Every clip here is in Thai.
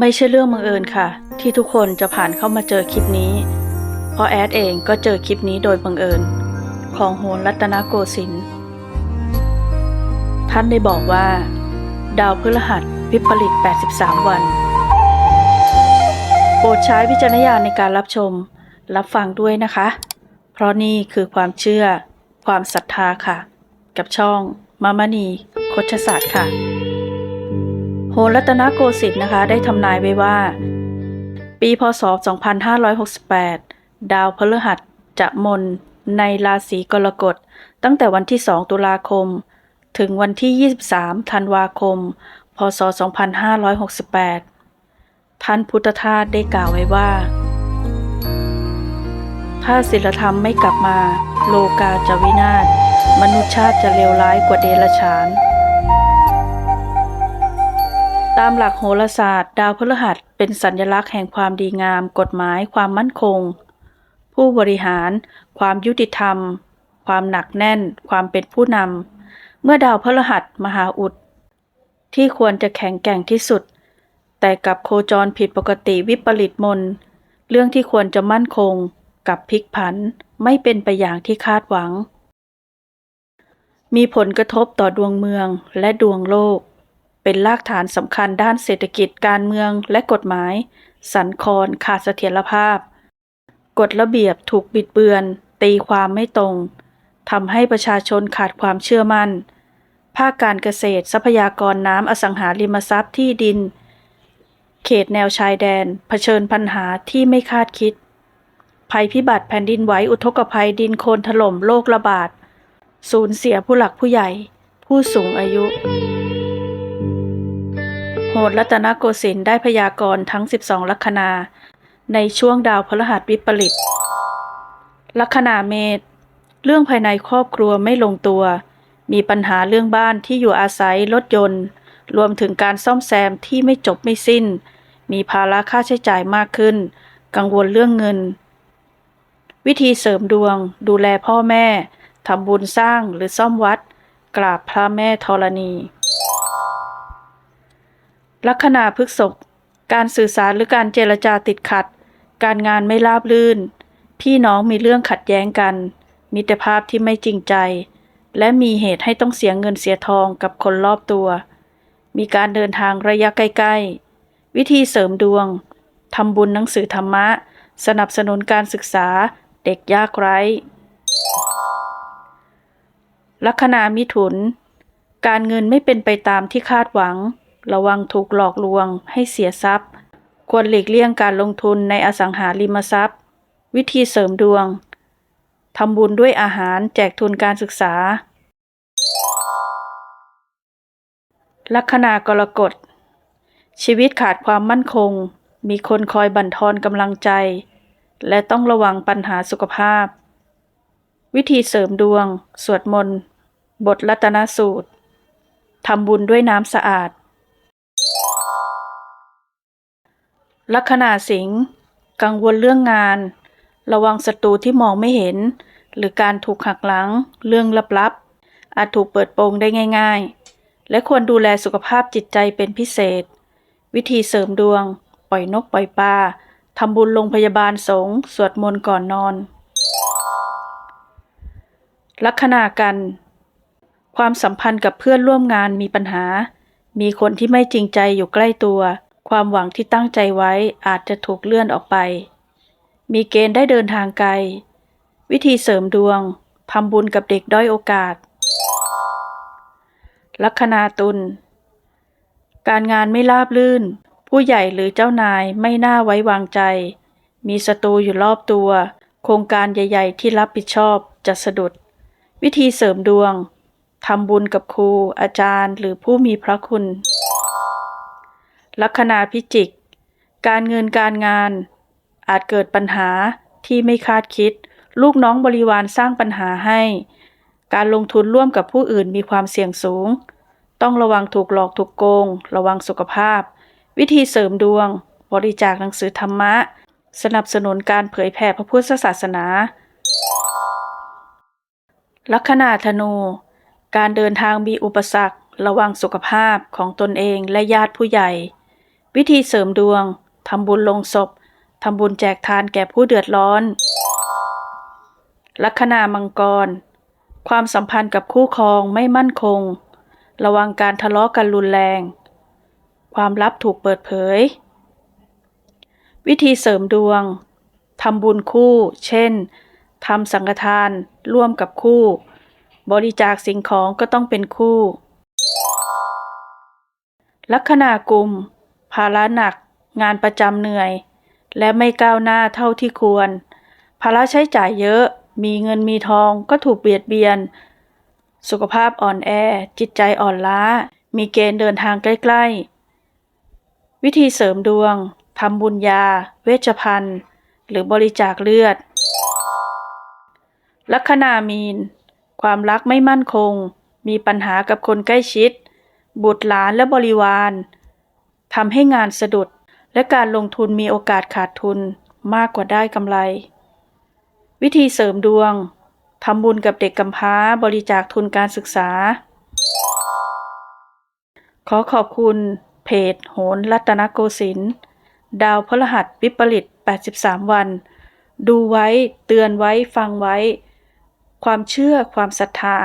ไม่ใช่เรื่องบังเอิญค่ะ ที่ทุกคนจะผ่านเข้ามาเจอคลิปนี้ เพราะแอดเองก็เจอคลิปนี้โดยบังเอิญ ของโหนรัตนโกสินทร์ท่านได้บอกว่า ดาวพฤหัสวิปริต 83 วัน โปรดใช้วิจารณญาณในการรับชม รับฟังด้วยนะคะ เพราะนี่คือความเชื่อ ความศรัทธาค่ะ กับช่องมามณีโคชศาสตร์ค่ะ โหรัตนโกสินทร์นะคะได้ทำนายไว้ว่า ปีพศ 2568 ดาวพฤหัสจะมนในราศีกรกฎ ตั้งแต่วันที่ 2 ตุลาคม ถึงวันที่ 23 ธันวาคม พศ 2568 ท่านพุทธทาสได้กล่าวไว้ว่า ถ้าศีลธรรมไม่กลับมา โลกาจะวินาศมนุษยชาติจะเลวร้ายกว่าเดรัจฉานามหลักโหราศาสตร์ ดาวพฤหัสเป็นสัญลักษณ์แห่งความดีงาม กฎหมาย ความมั่นคง ผู้บริหาร ความยุติธรรม ความหนักแน่น ความเป็นผู้นำ เมื่อดาวพฤหัสมหาอุด ที่ควรจะแข็งแกร่งที่สุด แต่กับโคจรผิดปกติวิปริตมน เรื่องที่ควรจะมั่นคง กับพลิกผันไม่เป็นไปอย่างที่คาดหวัง มีผลกระทบต่อดวงเมืองและดวงโลก เป็นรากฐานสำคัญด้านเศรษฐกิจการเมืองและกฎหมาย สันคอนขาดเสถียรภาพ กฎระเบียบถูกบิดเบือน ตีความไม่ตรงทำให้ประชาชนขาดความเชื่อมั่น ภาคการเกษตรทรัพยากรน้ำอสังหาริมทรัพย์ที่ดิน เขตแนวชายแดน เผชิญปัญหาที่ไม่คาดคิด ภัยพิบัติแผ่นดินไหวอุทกภัยดินโคลนถล่มโรคระบาด สูญเสียผู้หลักผู้ใหญ่ ผู้สูงอายุ โหดรัตนโกสินทร์ได้พยากรณ์ทั้ง 12 ลัคนา ในช่วงดาวพฤหัสวิปริต ลัคนาเมษเรื่องภายในครอบครัวไม่ลงตัว มีปัญหาเรื่องบ้านที่อยู่อาศัยรถยนต์ รวมถึงการซ่อมแซมที่ไม่จบไม่สิ้น มีภาระค่าใช้จ่ายมากขึ้น กังวลเรื่องเงิน วิธีเสริมดวง ดูแลพ่อแม่ทำบุญสร้างหรือซ่อมวัด กราบพระแม่ธรณี ลัคนาพฤกษกการสื่อสารหรือการเจรจาติดขัด การงานไม่ราบรื่น พี่น้องมีเรื่องขัดแย้งกัน มิตรภาพที่ไม่จริงใจ และมีเหตุให้ต้องเสียเงินเสียทองกับคนรอบตัว มีการเดินทางระยะใกล้ๆ วิธีเสริมดวงทำบุญหนังสือธรรมะ สนับสนุนการศึกษาเด็กยากไร้ลัคนามิถุน การเงินไม่เป็นไปตามที่คาดหวัง ระวังถูกหลอกลวงให้เสียทรัพย์ ควรหลีกเลี่ยงการลงทุนในอสังหาริมทรัพย์ วิธีเสริมดวง ทำบุญด้วยอาหารแจกทุนการศึกษา ลัคนากรกฎ ชีวิตขาดความมั่นคง มีคนคอยบั่นทอนกำลังใจ และต้องระวังปัญหาสุขภาพ วิธีเสริมดวง สวดมนต์ บทรัตนสูตร ทำบุญด้วยน้ำสะอาด ลัคนาสิงห์กังวลเรื่องงาน ระวังศัตรูที่มองไม่เห็น หรือการถูกหักหลัง เรื่องลับๆ อาจถูกเปิดโปงได้ง่าย ๆ และควรดูแลสุขภาพจิตใจเป็นพิเศษ วิธีเสริมดวง ปล่อยนกปล่อยปลาทำบุญโรงพยาบาลสงฆ์สวดมนต์ก่อนนอน ลัคนากัน ความสัมพันธ์กับเพื่อนร่วมงานมีปัญหา มีคนที่ไม่จริงใจอยู่ใกล้ตัว ความหวังที่ตั้งใจไว้อาจจะถูกเลื่อนออกไป มีเกณฑ์ได้เดินทางไกล วิธีเสริมดวงทำบุญกับเด็กด้อยโอกาส ลัคนาตุล การงานไม่ราบรื่น ผู้ใหญ่หรือเจ้านายไม่น่าไว้วางใจ มีศัตรูอยู่รอบตัว โครงการใหญ่ ๆ ที่รับผิดชอบจะสะดุด วิธีเสริมดวงทำบุญกับครูอาจารย์หรือผู้มีพระคุณ ลัคนาพิจิก การเงินการงาน อาจเกิดปัญหาที่ไม่คาดคิด ลูกน้องบริวารสร้างปัญหาให้ การลงทุนร่วมกับผู้อื่นมีความเสี่ยงสูง ต้องระวังถูกหลอกถูกโกง ระวังสุขภาพ วิธีเสริมดวง บริจาคหนังสือธรรมะ สนับสนุนการเผยแผ่พระพุทธศาสนา ลัคนาธนู การเดินทางมีอุปสรรค ระวังสุขภาพของตนเองและญาติผู้ใหญ่ วิธีเสริมดวง ทำบุญลงศพ ทำบุญแจกทานแก่ผู้เดือดร้อน ลัคนามังกร ความสัมพันธ์กับคู่ครองไม่มั่นคง ระวังการทะเลาะกันรุนแรง ความลับถูกเปิดเผย วิธีเสริมดวง ทำบุญคู่ เช่น ทำสังฆทาน ร่วมกับคู่ บริจาคสิ่งของก็ต้องเป็นคู่ ลัคนากุม ภาระหนัก งานประจำเหนื่อย และไม่ก้าวหน้าเท่าที่ควร ภาระใช้จ่ายเยอะ มีเงินมีทองก็ถูกเบียดเบียน สุขภาพอ่อนแอ จิตใจอ่อนล้า มีเกณฑ์เดินทางใกล้ ๆ วิธีเสริมดวงทำบุญยา เวชภัณฑ์ หรือบริจาคเลือด ลัคนามีน ความรักไม่มั่นคง มีปัญหากับคนใกล้ชิด บุตรหลานและบริวาร ทำให้งานสะดุด และการลงทุนมีโอกาสขาดทุนมากกว่าได้กำไร วิธีเสริมดวงทำบุญกับเด็กกำพร้าบริจาคทุนการศึกษา ขอขอบคุณเพจ โหนรัตนโกสินทร์ดาวพฤหัสวิปริต 83 วัน ดูไว้ เตือนไว้ ฟังไว้ ความเชื่อความศรัทธา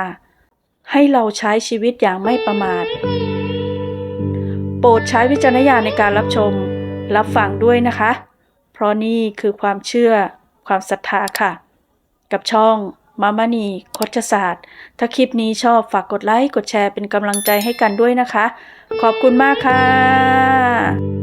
ให้เราใช้ชีวิตอย่างไม่ประมาท โปรดใช้วิจารณญาณในการรับชม รับฟังด้วยนะคะ เพราะนี่คือความเชื่อความศรัทธาค่ะ กับช่องมามานีคชศาสตร์ ถ้าคลิปนี้ชอบฝากกดไลค์ กดแชร์เป็นกำลังใจให้กันด้วยนะคะ ขอบคุณมากค่ะ